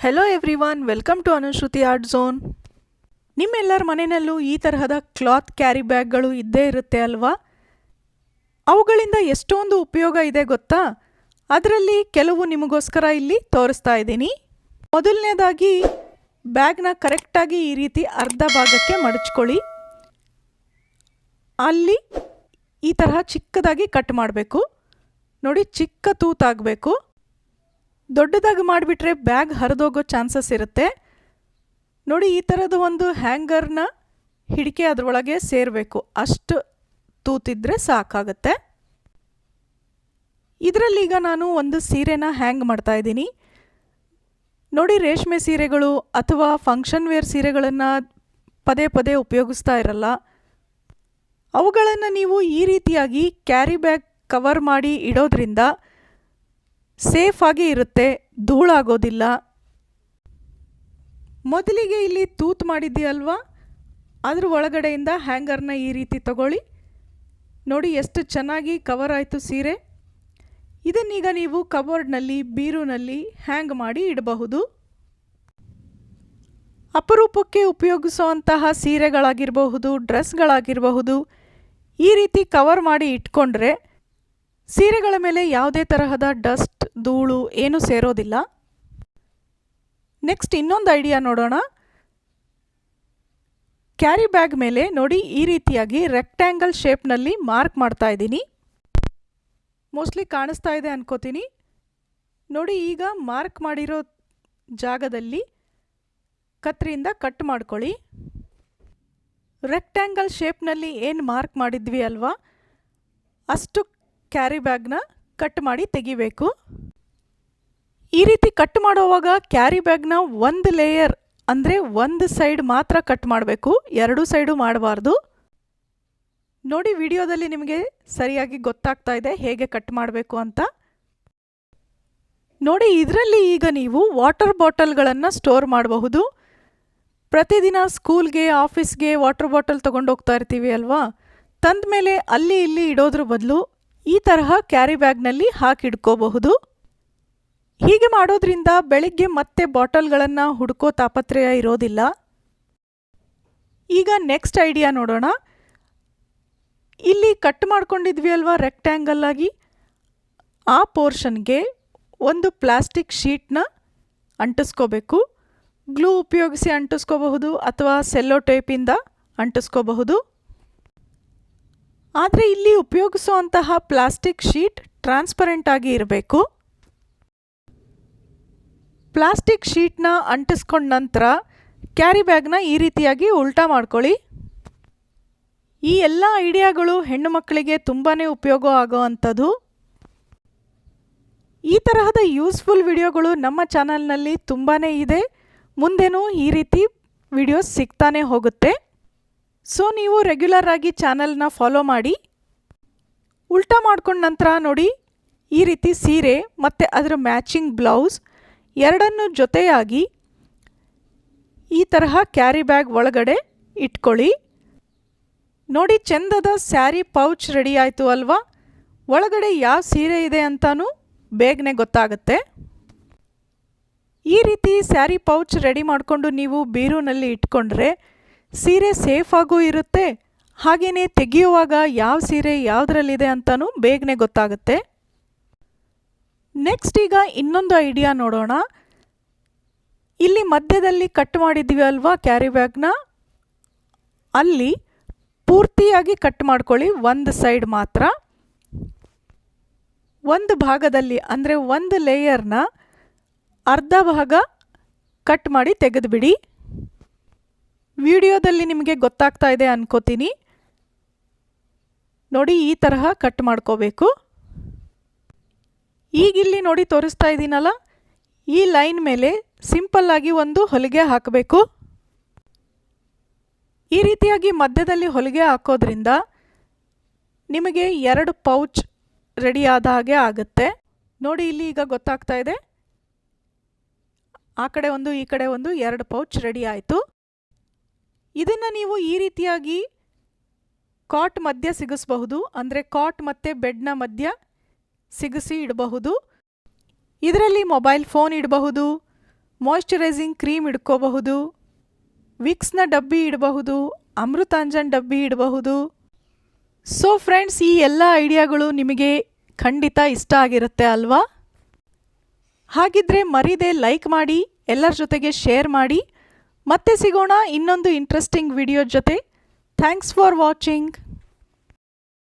Hello everyone welcome to Anushruti art zone ನಿಮ್ಮೆಲ್ಲರ ಮನೆಯಲ್ಲೂ ಈ ತರಹದ ಕ್ಲಾತ್ ಕ್ಯಾರಿ ಬ್ಯಾಗ್ಗಳು ಇದ್ದೇ ಇರುತ್ತೆ ಅಲ್ವಾ? ಅವುಗಳಿಂದ ಎಷ್ಟೊಂದು ಉಪಯೋಗ ಇದೆ ಗೊತ್ತಾ? ಅದರಲ್ಲಿ ಕೆಲವು ನಿಮಗೋಸ್ಕರ ಇಲ್ಲಿ ತೋರಿಸ್ತಾ ಇದ್ದೀನಿ. ಮೊದಲನೇದಾಗಿ ಬ್ಯಾಗ್ನ ಕರೆಕ್ಟಾಗಿ ಈ ರೀತಿ ಅರ್ಧ ಭಾಗಕ್ಕೆ ಮಡಚ್ಕೊಳ್ಳಿ. ಅಲ್ಲಿ ಈ ತರಹ ಚಿಕ್ಕದಾಗಿ ಕಟ್ ಮಾಡಬೇಕು. ನೋಡಿ, ಚಿಕ್ಕ ತೂತಾಗಬೇಕು. ದೊಡ್ಡದಾಗಿ ಮಾಡಿಬಿಟ್ರೆ ಬ್ಯಾಗ್ ಹರಿದೋಗೋ ಚಾನ್ಸಸ್ ಇರುತ್ತೆ. ನೋಡಿ, ಈ ಥರದ ಒಂದು ಹ್ಯಾಂಗರ್ನ ಹಿಡಿಕೆ ಅದರೊಳಗೆ ಸೇರಬೇಕು. ಅಷ್ಟು ತೂತಿದ್ರೆ ಸಾಕಾಗತ್ತೆ. ಈಗ ನಾನು ಒಂದು ಸೀರೆನ ಹ್ಯಾಂಗ್ ಮಾಡ್ತಾ ಇದ್ದೀನಿ. ನೋಡಿ, ರೇಷ್ಮೆ ಸೀರೆಗಳು ಅಥವಾ ಫಂಕ್ಷನ್ ವೇರ್ ಸೀರೆಗಳನ್ನು ಪದೇ ಪದೇ ಉಪಯೋಗಿಸ್ತಾ ಇರಲ್ಲ. ಅವುಗಳನ್ನು ನೀವು ಈ ರೀತಿಯಾಗಿ ಕ್ಯಾರಿ ಬ್ಯಾಗ್ ಕವರ್ ಮಾಡಿ ಇಡೋದ್ರಿಂದ ಸೇಫಾಗಿ ಇರುತ್ತೆ, ಧೂಳಾಗೋದಿಲ್ಲ. ಮೊದಲಿಗೆ ಇಲ್ಲಿ ತೂತು ಮಾಡಿದ್ದೀಯಲ್ವಾ? ಅದ್ರ ಒಳಗಡೆಯಿಂದ ಹ್ಯಾಂಗರ್ನ ಈ ರೀತಿ ತಗೊಳ್ಳಿ. ನೋಡಿ ಎಷ್ಟು ಚೆನ್ನಾಗಿ ಕವರ್ ಆಯಿತು ಸೀರೆ. ಇದನ್ನೀಗ ನೀವು ಕಬೋರ್ಡ್ನಲ್ಲಿ, ಬೀರುನಲ್ಲಿ ಹ್ಯಾಂಗ್ ಮಾಡಿ ಇಡಬಹುದು. ಅಪರೂಪಕ್ಕೆ ಉಪಯೋಗಿಸುವಂತಹ ಸೀರೆಗಳಾಗಿರಬಹುದು, ಡ್ರೆಸ್ಗಳಾಗಿರಬಹುದು, ಈ ರೀತಿ ಕವರ್ ಮಾಡಿ ಇಟ್ಕೊಂಡ್ರೆ ಸೀರೆಗಳ ಮೇಲೆ ಯಾವುದೇ ತರಹದ ಡಸ್ಟ್ ಧೂಳು ಏನೂ ಸೇರೋದಿಲ್ಲ. ನೆಕ್ಸ್ಟ್ ಇನ್ನೊಂದು ಐಡಿಯಾ ನೋಡೋಣ. ಕ್ಯಾರಿ ಬ್ಯಾಗ್ ಮೇಲೆ ನೋಡಿ ಈ ರೀತಿಯಾಗಿ ರೆಕ್ಟ್ಯಾಂಗಲ್ ಶೇಪ್ನಲ್ಲಿ ಮಾರ್ಕ್ ಮಾಡ್ತಾ ಇದ್ದೀನಿ. ಮೋಸ್ಟ್ಲಿ ಕಾಣಿಸ್ತಾ ಇದೆ ಅನ್ಕೋತೀನಿ. ನೋಡಿ ಈಗ ಮಾರ್ಕ್ ಮಾಡಿರೋ ಜಾಗದಲ್ಲಿ ಕತ್ರಿಯಿಂದ ಕಟ್ ಮಾಡ್ಕೊಳ್ಳಿ. ರೆಕ್ಟ್ಯಾಂಗಲ್ ಶೇಪ್ನಲ್ಲಿ ಏನು ಮಾರ್ಕ್ ಮಾಡಿದ್ವಿ ಅಲ್ವಾ? ಅಷ್ಟು ಕ್ಯಾರಿ ಬ್ಯಾಗ್ನ ಕಟ್ ಮಾಡಿ ತೆಗಿಬೇಕು. ಈ ರೀತಿ ಕಟ್ ಮಾಡುವಾಗ ಕ್ಯಾರಿ ಬ್ಯಾಗ್ನ ಒಂದು ಲೇಯರ್ ಅಂದರೆ ಒಂದು ಸೈಡ್ ಮಾತ್ರ ಕಟ್ ಮಾಡಬೇಕು. ಎರಡು ಸೈಡು ಮಾಡಬಾರ್ದು. ನೋಡಿ ವಿಡಿಯೋದಲ್ಲಿ ನಿಮಗೆ ಸರಿಯಾಗಿ ಗೊತ್ತಾಗ್ತಾ ಇದೆ ಹೇಗೆ ಕಟ್ ಮಾಡಬೇಕು ಅಂತ. ನೋಡಿ ಇದರಲ್ಲಿ ಈಗ ನೀವು ವಾಟರ್ ಬಾಟಲ್ಗಳನ್ನು ಸ್ಟೋರ್ ಮಾಡಬಹುದು. ಪ್ರತಿದಿನ ಸ್ಕೂಲ್ಗೆ, ಆಫೀಸ್ಗೆ ವಾಟರ್ ಬಾಟಲ್ ತೊಗೊಂಡು ಹೋಗ್ತಾ ಇರ್ತೀವಿ ಅಲ್ವಾ? ತಂದ ಮೇಲೆ ಅಲ್ಲಿ ಇಲ್ಲಿ ಇಡೋದ್ರ ಬದಲು ಈ ತರಹ ಕ್ಯಾರಿ ಬ್ಯಾಗ್ನಲ್ಲಿ ಹಾಕಿಡ್ಕೋಬಹುದು ಹೀಗೆ ಮಾಡೋದ್ರಿಂದ ಬೆಳಿಗ್ಗೆ ಮತ್ತೆ ಬಾಟಲ್ಗಳನ್ನು ಹುಡುಕೋ ತಾಪತ್ರಯ ಇರೋದಿಲ್ಲ. ಈಗ ನೆಕ್ಸ್ಟ್ ಐಡಿಯಾ ನೋಡೋಣ. ಇಲ್ಲಿ ಕಟ್ ಮಾಡ್ಕೊಂಡಿದ್ವಿ ಅಲ್ವಾ ರೆಕ್ಟ್ಯಾಂಗಲ್ ಆಗಿ? ಆ ಪೋರ್ಷನ್ಗೆ ಒಂದು ಪ್ಲಾಸ್ಟಿಕ್ ಶೀಟ್ನ ಅಂಟಿಸ್ಕೋಬೇಕು. ಗ್ಲೂ ಉಪಯೋಗಿಸಿ ಅಂಟಿಸ್ಕೋಬಹುದು ಅಥವಾ ಸೆಲ್ಲೋ ಟೇಪಿಂದ ಅಂಟಿಸ್ಕೋಬಹುದು. ಆದರೆ ಇಲ್ಲಿ ಉಪಯೋಗಿಸುವಂತಹ ಪ್ಲಾಸ್ಟಿಕ್ ಶೀಟ್ ಟ್ರಾನ್ಸ್ಪರೆಂಟ್ ಆಗಿ ಇರಬೇಕು. ಪ್ಲಾಸ್ಟಿಕ್ ಶೀಟ್ನ ಅಂಟಿಸ್ಕೊಂಡ ನಂತರ ಕ್ಯಾರಿ ಬ್ಯಾಗ್ನ ಈ ರೀತಿಯಾಗಿ ಉಲ್ಟಾ ಮಾಡ್ಕೊಳ್ಳಿ. ಈ ಎಲ್ಲ ಐಡಿಯಾಗಳು ಹೆಣ್ಣು ಮಕ್ಕಳಿಗೆ ತುಂಬಾ ಉಪಯೋಗ ಆಗೋ ಅಂಥದ್ದು. ಈ ತರಹದ ಯೂಸ್ಫುಲ್ ವಿಡಿಯೋಗಳು ನಮ್ಮ ಚಾನಲ್ನಲ್ಲಿ ತುಂಬಾ ಇದೆ. ಮುಂದೆನೂ ಈ ರೀತಿ ವಿಡಿಯೋಸ್ ಸಿಗ್ತಾನೆ ಹೋಗುತ್ತೆ. ಸೊ ನೀವು ರೆಗ್ಯುಲರ್ ಆಗಿ ಚಾನಲ್ನ ಫಾಲೋ ಮಾಡಿ, ಉಲ್ಟಾ ಮಾಡ್ಕೊಂಡ ನಂತರ ನೋಡಿ, ಈ ರೀತಿ ಸೀರೆ ಮತ್ತು ಅದರ ಮ್ಯಾಚಿಂಗ್ ಬ್ಲೌಸ್ ಎರಡನ್ನು ಜೊತೆಯಾಗಿ ಈ ತರಹ ಕ್ಯಾರಿ ಬ್ಯಾಗ್ ಒಳಗಡೆ ಇಟ್ಕೊಳ್ಳಿ. ನೋಡಿ, ಚಂದದ ಸ್ಯಾರಿ ಪೌಚ್ ರೆಡಿ ಆಯಿತು ಅಲ್ವಾ? ಒಳಗಡೆ ಯಾವ ಸೀರೆ ಇದೆ ಅಂತಾನೂ ಬೇಗನೆ ಗೊತ್ತಾಗುತ್ತೆ. ಈ ರೀತಿ ಸ್ಯಾರಿ ಪೌಚ್ ರೆಡಿ ಮಾಡಿಕೊಂಡು ನೀವು ಬೀರೂನಲ್ಲಿ ಇಟ್ಕೊಂಡ್ರೆ ಸೀರೆ ಸೇಫ್ ಆಗೂ ಇರುತ್ತೆ. ಹಾಗೆಯೇ ತೆಗೆಯುವಾಗ ಯಾವ ಸೀರೆ ಯಾವುದರಲ್ಲಿದೆ ಅಂತಲೂ ಬೇಗನೆ ಗೊತ್ತಾಗುತ್ತೆ. ನೆಕ್ಸ್ಟ್ ಈಗ ಇನ್ನೊಂದು ಐಡಿಯಾ ನೋಡೋಣ. ಇಲ್ಲಿ ಮಧ್ಯದಲ್ಲಿ ಕಟ್ ಮಾಡಿದ್ವಿ ಅಲ್ವಾ ಕ್ಯಾರಿ ಬ್ಯಾಗ್ನ? ಅಲ್ಲಿ ಪೂರ್ತಿಯಾಗಿ ಕಟ್ ಮಾಡ್ಕೊಳ್ಳಿ ಒಂದು ಸೈಡ್ ಮಾತ್ರ. ಒಂದು ಭಾಗದಲ್ಲಿ ಅಂದರೆ ಒಂದು ಲೇಯರ್ನ ಅರ್ಧ ಭಾಗ ಕಟ್ ಮಾಡಿ ತೆಗೆದುಬಿಡಿ. ವಿಡಿಯೋದಲ್ಲಿ ನಿಮಗೆ ಗೊತ್ತಾಗ್ತಾ ಇದೆ ಅನ್ಕೋತೀನಿ. ನೋಡಿ ಈ ತರಹ ಕಟ್ ಮಾಡ್ಕೋಬೇಕು. ಈಗಿಲ್ಲಿ ನೋಡಿ ತೋರಿಸ್ತಾ ಇದ್ದೀನಲ್ಲ ಈ ಲೈನ್ ಮೇಲೆ ಸಿಂಪಲ್ಲಾಗಿ ಒಂದು ಹೊಲಿಗೆ ಹಾಕಬೇಕು. ಈ ರೀತಿಯಾಗಿ ಮಧ್ಯದಲ್ಲಿ ಹೊಲಿಗೆ ಹಾಕೋದ್ರಿಂದ ನಿಮಗೆ ಎರಡು ಪೌಚ್ ರೆಡಿ ಆದ ಹಾಗೆ ಆಗುತ್ತೆ. ನೋಡಿ ಇಲ್ಲಿ ಈಗ ಗೊತ್ತಾಗ್ತಾ ಇದೆ. ಆ ಕಡೆ ಒಂದು, ಈ ಕಡೆ ಒಂದು, ಎರಡು ಪೌಚ್ ರೆಡಿ ಆಯಿತು. ಇದನ್ನು ನೀವು ಈ ರೀತಿಯಾಗಿ ಕಾಟ್ ಮಧ್ಯ ಸಿಗಿಸಬಹುದು, ಅಂದರೆ ಕಾಟ್ ಮತ್ತು ಬೆಡ್ನ ಮಧ್ಯ ಸಿಗಿಸಿ ಇಡಬಹುದು. ಇದರಲ್ಲಿ ಮೊಬೈಲ್ ಫೋನ್ ಇಡಬಹುದು ಮಾಯಿಶ್ಚರೈಸಿಂಗ್ ಕ್ರೀಮ್ ಇಡ್ಕೋಬಹುದು ವಿಕ್ಸ್ನ ಡಬ್ಬಿ ಇಡಬಹುದು, ಅಮೃತಾಂಜನ್ ಡಬ್ಬಿ ಇಡಬಹುದು. ಸೊ ಫ್ರೆಂಡ್ಸ್ ಈ ಎಲ್ಲ ಐಡಿಯಾಗಳು ನಿಮಗೆ ಖಂಡಿತ ಇಷ್ಟ ಆಗಿರುತ್ತೆ ಅಲ್ವಾ? ಹಾಗಿದ್ರೆ ಮರಿದೆ ಲೈಕ್ ಮಾಡಿ, ಎಲ್ಲರ ಜೊತೆಗೆ ಶೇರ್ ಮಾಡಿ. ಮತ್ತೆ ಸಿಗೋಣ ಇನ್ನೊಂದು ಇಂಟ್ರೆಸ್ಟಿಂಗ್ ವಿಡಿಯೋ ಜೊತೆ. Thanks for watching